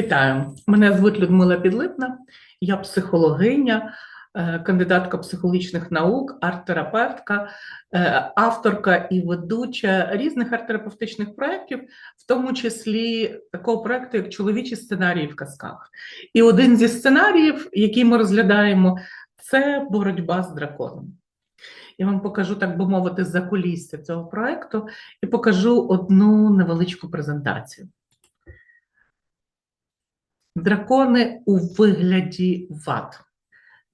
Вітаю, мене звуть Людмила Підлипна, я психологиня, е, кандидатка психологічних наук, арт-терапевтка, е, авторка і ведуча різних арт-терапевтичних проєктів, в тому числі такого проєкту, як чоловічі сценарії в казках. І один зі сценаріїв, який ми розглядаємо, це боротьба з драконом. Я вам покажу, так би мовити, закулісся цього проєкту і покажу одну невеличку презентацію. Дракони у вигляді ват,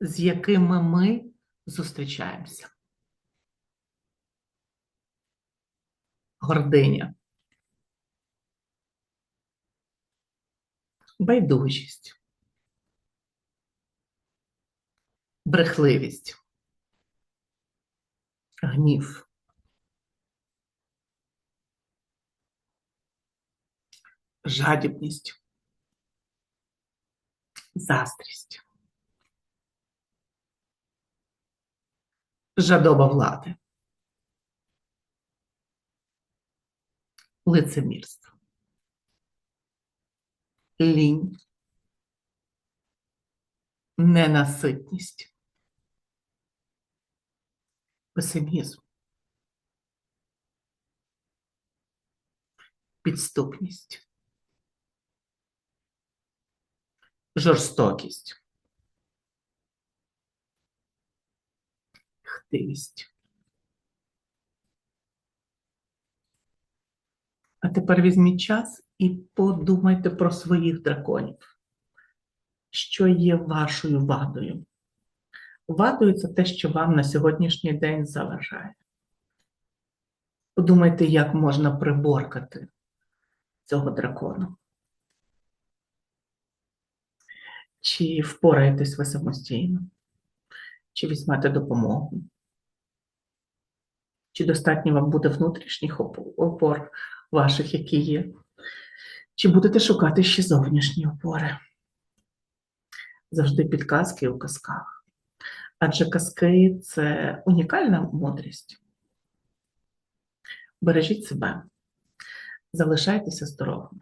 з якими ми зустрічаємося. Гординя. Байдужість. Брехливість. Гнів. Жадібність заздрість. Жадоба влади. Лицемірство. Лінь. Ненаситність. Песимізм. Підступність. Жорстокість, хтивість. А тепер візьміть час і подумайте про своїх драконів, що є вашою вадою. Вадою це те, що вам на сьогоднішній день заважає. Подумайте, як можна приборкати цього дракона. Чи впораєтесь ви самостійно? Чи візьмете допомогу? Чи достатньо вам буде внутрішніх опор ваших, які є? Чи будете шукати ще зовнішні опори? Завжди підказки у казках. Адже казки це унікальна мудрість. Бережіть себе, залишайтеся здоровими.